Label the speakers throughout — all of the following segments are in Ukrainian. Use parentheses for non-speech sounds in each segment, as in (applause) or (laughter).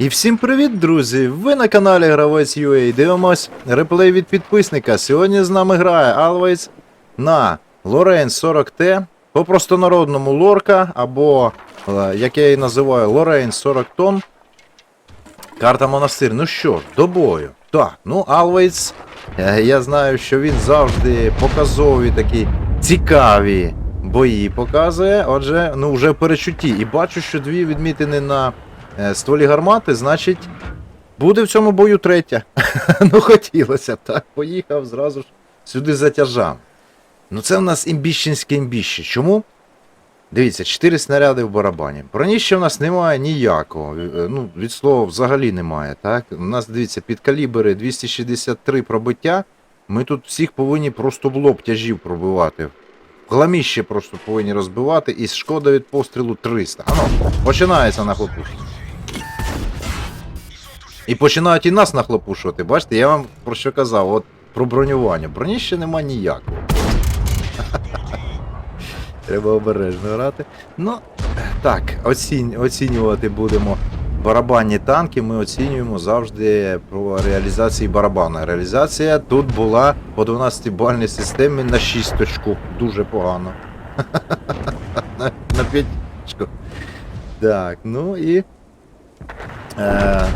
Speaker 1: І всім привіт, друзі! Ви на каналі Гравець UA. Дивимось реплей від підписника. Сьогодні з нами грає Always на Lorraine 40T, по простонародному лорка, або, е, як я її називаю, Lorraine 40 тонн. Карта монастир. Ну що ж, до бою. Так, ну е, я знаю, що він завжди показові такі цікаві бої показує. Отже, ну вже в перечутті. І бачу, що дві відмітини на стволі гармати, значить, буде в цьому бою третя. (laughs) ну, хотілося б, так. Поїхав зразу ж сюди затяжав. Ну, це в нас імбіщенське імбіще. Чому? Дивіться, 4 снаряди в барабані. Броніща в нас немає ніякого. е, Ну, від слова взагалі немає. Так? У нас, дивіться, під калібри 263 пробиття. Ми тут всіх повинні просто в лоб тяжів пробивати. Хламіще просто повинні розбивати, і шкода від пострілу 300. Ану, починається нахлопушувати. І починають і нас нахлопушувати. Бачите, я вам про що казав, от про бронювання. Броні ще нема ніякого. (laughs) Треба обережно грати. Ну, так, оцінювати будемо барабанні танки. Ми оцінюємо завжди про реалізації барабана. Реалізація тут була по 12-бальній системі на 6 точку. Дуже погано. (laughs) на, на 5 точку. Так, ну і. Е,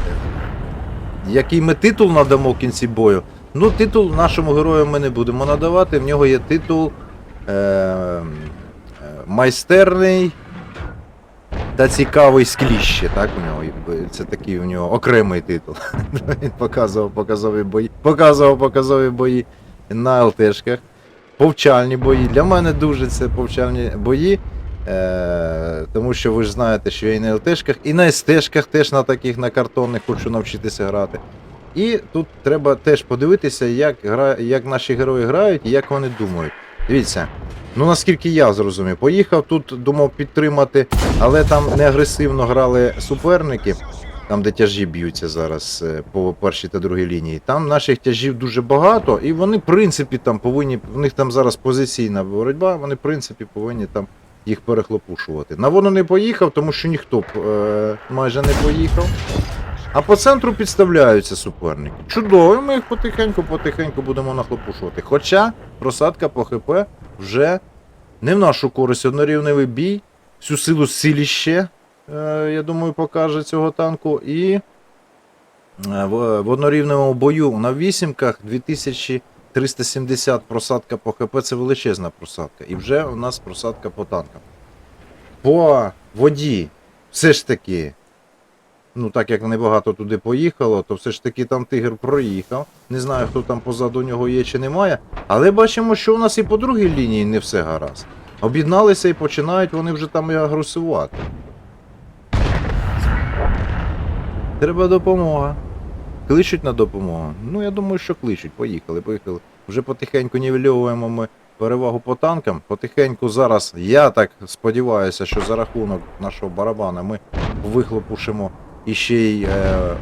Speaker 1: який ми титул надамо в кінці бою? Ну, титул нашому герою ми не будемо надавати. В нього є титул е, е, майстерний та цікавий скліще. Так, у нього це такий у нього окремий титул. (laughs) Він показував показові бої. Показував показові бої на ЛТшках. Повчальні бої. Для мене дуже це повчальні бої. Е, тому що ви ж знаєте, що я і на ЛТшках, і на СТшках теж на таких на картонних хочу навчитися грати. І тут треба теж подивитися, як, гра... як наші герої грають і як вони думають. Дивіться, ну наскільки я зрозумів, поїхав тут, думав підтримати, але там не агресивно грали суперники, там де тяжі б'ються зараз е, по першій та другій лінії. Там наших тяжів дуже багато, і вони, в принципі, там повинні. У них там зараз позиційна боротьба, вони, в принципі, повинні там їх перехлопушувати. На воно не поїхав, тому що ніхто б е, майже не поїхав. А по центру підставляються суперники. Чудово, ми їх потихеньку-потихеньку будемо нахлопушувати. Хоча просадка по ХП вже не в нашу користь однорівневий бій. Всю силу силіще, е, я думаю, покаже цього танку. І е, в, в однорівневому бою на вісімках 2370 просадка по ХП це величезна просадка. І вже у нас просадка по танкам. По воді все ж таки ну так як небагато туди поїхало, то все ж таки там тигр проїхав. Не знаю, хто там позаду нього є чи немає. Але бачимо, що у нас і по другій лінії не все гаразд. Об'єдналися і починають вони вже там і агресувати. Треба допомога. Кличуть на допомогу. Ну, я думаю, що кличуть. Поїхали, поїхали. Вже потихеньку нівельовуємо ми перевагу по танкам. Потихеньку зараз, я так сподіваюся, що за рахунок нашого барабана ми вихлопушимо і ще й е, е,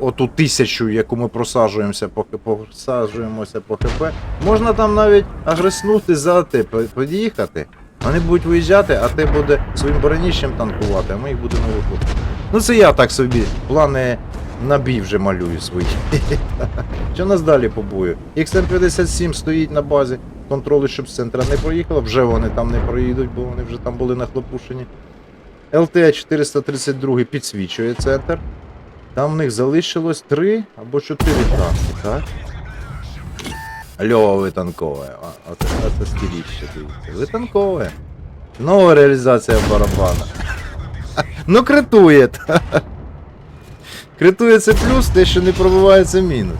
Speaker 1: оту тисячу, яку ми просаджуємося по, просаджуємося по ХП. Можна там навіть агреснути за те, під'їхати. Вони будуть виїжджати, а те буде своїм броніщем танкувати, а ми їх будемо виходити. Ну це я так собі. Плани на бій вже малюю свої. (laughs) Що нас далі по бою? XM57 стоїть на базі, контролить, щоб з центра не проїхало, вже вони там не проїдуть, бо вони вже там були нахлопушені. ЛТ 432 підсвічує центр. Там в них залишилось 3 або 4 танки, так? Льова витанкове. А, це скіліще, дивіться. Витанкове. Нова реалізація барабана. (laughs) Ну, критує. Критує це плюс, те, що не пробивається мінус.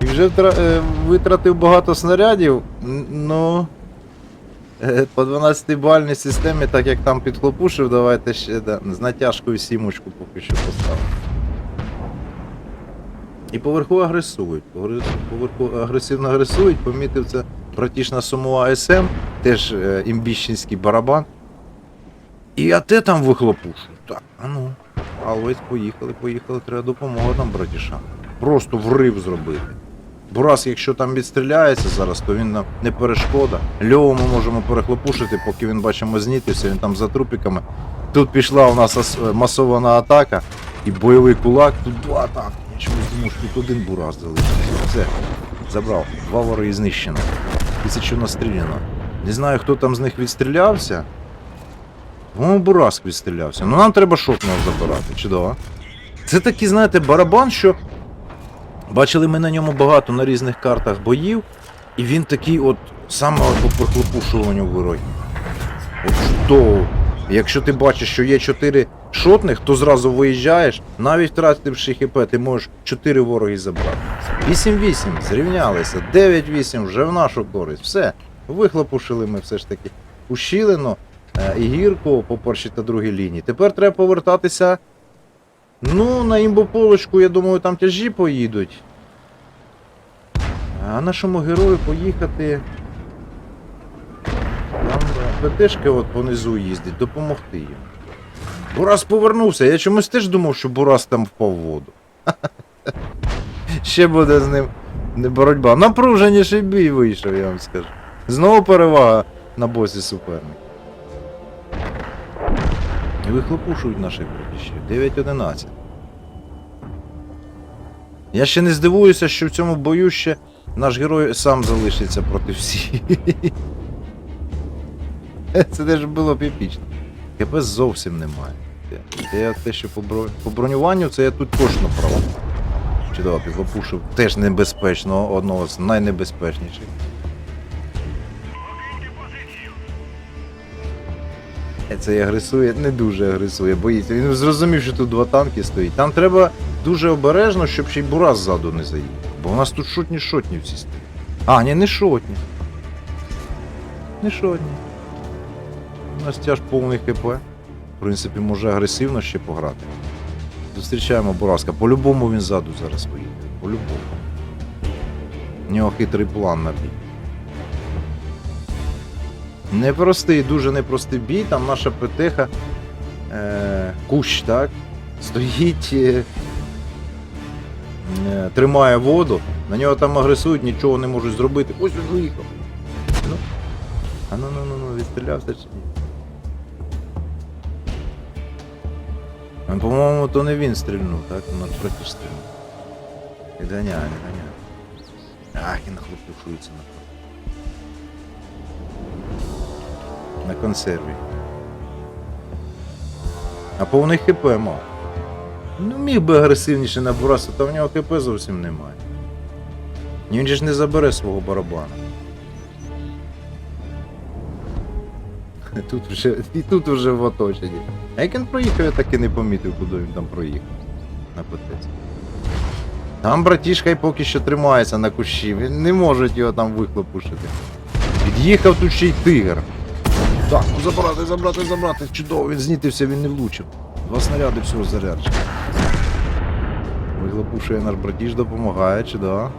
Speaker 1: І вже е, витратив багато снарядів, ну. По 12-бальній системі, так як там підхлопушив, давайте ще да, з натяжкою сімочку поки що поставимо. І поверху агресують. Поверху агресивно агресують, помітив це братішна Сумова СМ, теж е, імбіщенський барабан. І а те там вихлопушують. Так, а ну. Алвейс, поїхали, поїхали, треба допомога там, братішам. Просто врив зробити. Бо раз, якщо там відстріляється зараз, то він нам не перешкода. Льову ми можемо перехлопушити, поки він бачимо знітився, він там за трупіками. Тут пішла у нас масована атака. І бойовий кулак, тут два танки. Я чомусь думав, що тут один бураз залишився. Все, забрав. Два вороги знищено. Тисячу настріляно. Не знаю, хто там з них відстрілявся. По-моєму, Бураск відстрілявся. Ну нам треба шотного забирати, чудово. Це такий, знаєте, барабан, що. Бачили ми на ньому багато на різних картах боїв, і він такий от саме по прихлопушуванню вирой. От чудово. Якщо ти бачиш, що є 4 шотних, то зразу виїжджаєш, навіть втративши хп, ти можеш 4 вороги забрати. 8-8, зрівнялися, 9-8 вже в нашу користь. Все. Вихлопушили ми все ж таки ущілено і гірко по першій та другій лінії. Тепер треба повертатися. Ну, на імбополочку, я думаю, там тяжі поїдуть. А нашому герою поїхати. Там е, ПТшки от понизу їздить, допомогти їм. Бурас повернувся. Я чомусь теж думав, що Бурас там впав в воду. (laughs) Ще буде з ним боротьба. Напруженіший бій вийшов, я вам скажу. Знову перевага на босі суперника. І вихлопушують наших братішів. 9-11. Я ще не здивуюся, що в цьому бою ще наш герой сам залишиться проти всіх. Це теж було б епічно. КП зовсім немає. Це я те, що по, бро... по бронюванню, це я тут точно прав. Чудово, підлопушив теж небезпечно, одного з найнебезпечніших. Е, Цей агресує, не дуже агресує, боїться. Він зрозумів, що тут два танки стоїть. Там треба дуже обережно, щоб ще й бураз ззаду не заїхав. Бо у нас тут шотні шотні всі стоять. А, ні, не шотні. Не шотні. У нас тяж повний ХП. В принципі, може агресивно ще пограти. Зустрічаємо Бураска. По-любому він ззаду зараз виїде. По-любому. У нього хитрий план на бій. Непростий, дуже непростий бій. Там наша ПТХ е, кущ, так? Стоїть, е, е, тримає воду, на нього там агресують, нічого не можуть зробити. Ось він виїхав. Ну. А ну ну ну ну відстрілявся чи ні? По-моєму, то не він стрільнув, так? На проти стрільнув. Відганяє, відганяє. Ах, і нахлопушується на На консерві. А повний ХП мав. Ну міг би агресивніше набиратися, та в нього ХП зовсім немає. Він же ж не забере свого барабана. (laughs) Тут вже, і тут вже в оточенні. А як він проїхав, я так і не помітив, куди він там проїхав. На ПТЦ. Там братішка й поки що тримається на кущі, він не можуть його там вихлопушити. Під'їхав тут ще й тигр. Так, ну забрати, забрати, забрати. Чудово, він знітився, він не влучив. Два снаряди всього заряджено. Вихлопушує наш братіш, допомагає, чудово.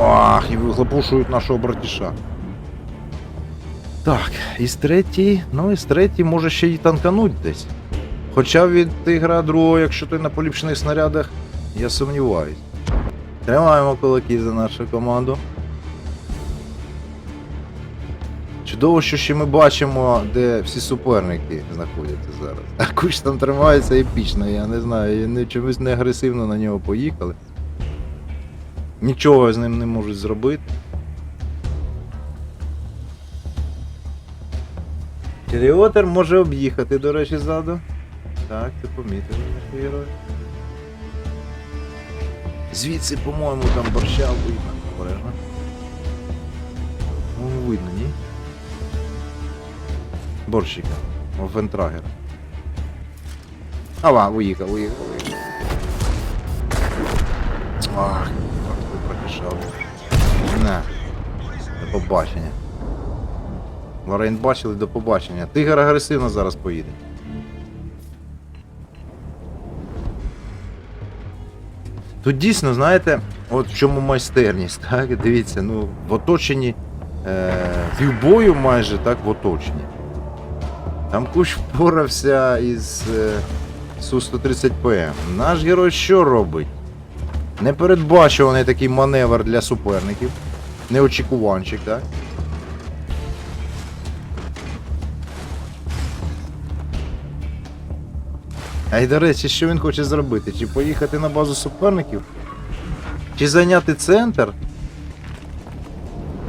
Speaker 1: Ах, і вихлопушують нашого братіша. Так, із третій, ну із третій може ще й танкануть десь. Хоча від тигра другого, якщо ти на поліпшених снарядах, я сумніваюсь. Тримаємо кулаки за нашу команду. Чудово, що ще ми бачимо, де всі суперники знаходяться зараз. (laughs) А куч там тримається епічно, я не знаю, вони чомусь не агресивно на нього поїхали. Нічого з ним не можуть зробити. Черіотер може об'їхати, до речі, ззаду. Так, ти помітив наш герой. Звідси, по-моєму, там борща видно. Обережно. Ну, видно, ні? Борщика. Вентрагера. Ава, уїхав, уїхав, уїхав. Ах, як ти промішав. На. До побачення. Лорейн бачили до побачення. Тигр агресивно зараз поїде. Тут дійсно, знаєте, от в чому майстерність, так? Дивіться, ну, в оточенні е, півбою майже так в оточенні. Там кущ впорався із е, Су-130ПМ. Наш герой що робить? Непередбачуваний такий маневр для суперників. Неочікуванчик, так? А й до речі, що він хоче зробити? Чи поїхати на базу суперників? Чи зайняти центр?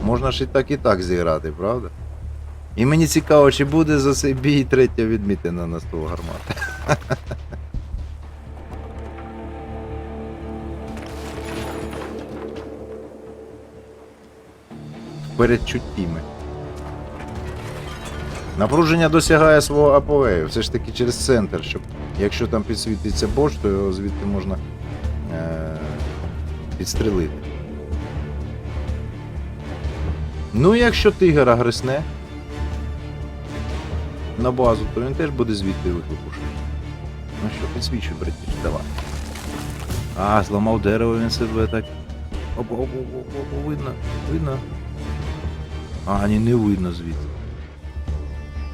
Speaker 1: Можна ж і так і так зіграти, правда? І мені цікаво, чи буде за цей бій третя відмітина на стол гармати. Передчуттіми. Напруження досягає свого апогею, все ж таки через центр, щоб якщо там підсвітиться бош, то його звідти можна е- підстрелити. Ну, якщо тигр агресне на базу, то він теж буде звідти викликушити. Ну що, підсвічуй, братіш, давай. А, зламав дерево він себе так. Опа, опа, опа, опа, видно, видно. А, ні, не видно звідси.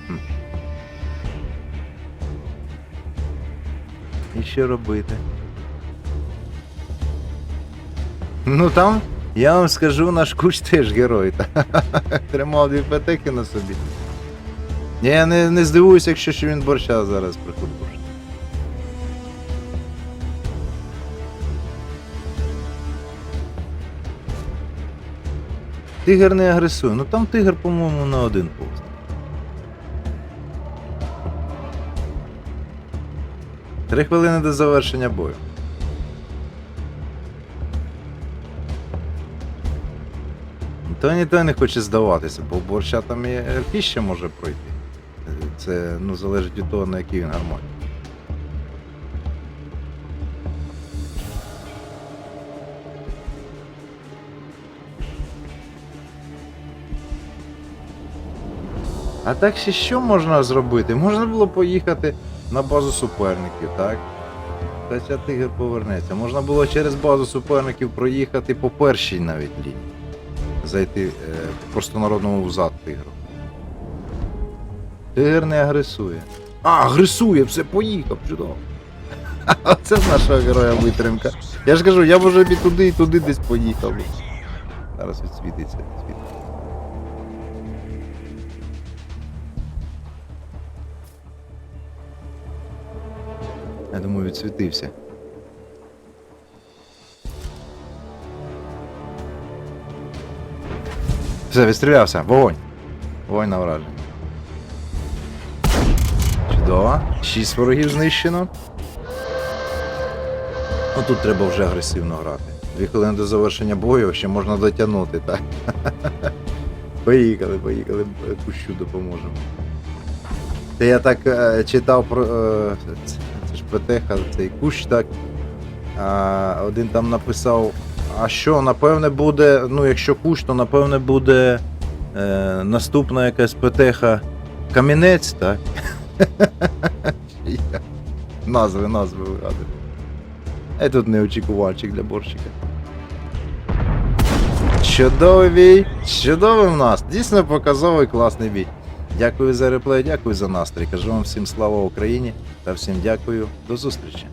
Speaker 1: Хм. І що робити? Ну там, я вам скажу, наш куч теж герой. (laughs) Тримав дві петеки на собі. Я не, не здивуюся, якщо що він борща зараз прихлопушить. Тигр не агресує. Ну там тигр, по-моєму, на один пост. Три хвилини до завершення бою. То ні той не хоче здаватися, бо борща там і піща може пройти. Це ну, залежить від того, на якій він гармоні. А так ще що можна зробити? Можна було поїхати на базу суперників, так? Хоча тигр повернеться. Можна було через базу суперників проїхати по першій навіть лінії. Зайти е, по простонародному взад тигру. Тигр не агресує. А, агресує, все, поїхав, чудово. (laughs) Це з нашого героя витримка. Я ж кажу, я б вже і туди, і туди десь поїхав. Зараз відсвітиться, відсвітиться. Я думаю, відсвітився. Все, відстрілявся. Вогонь. Вогонь на враження. Чудово. Шість ворогів знищено. Ну тут треба вже агресивно грати. Дві хвилини до завершення бою ще можна дотягнути, так? (laughs) Поїхали, поїхали, кущу допоможемо. Та я так е, читав про. Е, це, це ж ПТХ, цей кущ, так. А, один там написав. А що, напевне, буде. Ну, якщо кущ, то напевне буде е, наступна якась ПТХ камінець, так? (laughs) Назви, назви вигадую. Е тут неочікувальчик для борщика. Чудовий бій! Чудовий в нас! Дійсно показовий класний бій. Дякую за реплей, дякую за настрій. Кажу вам всім слава Україні та всім дякую. До зустрічі.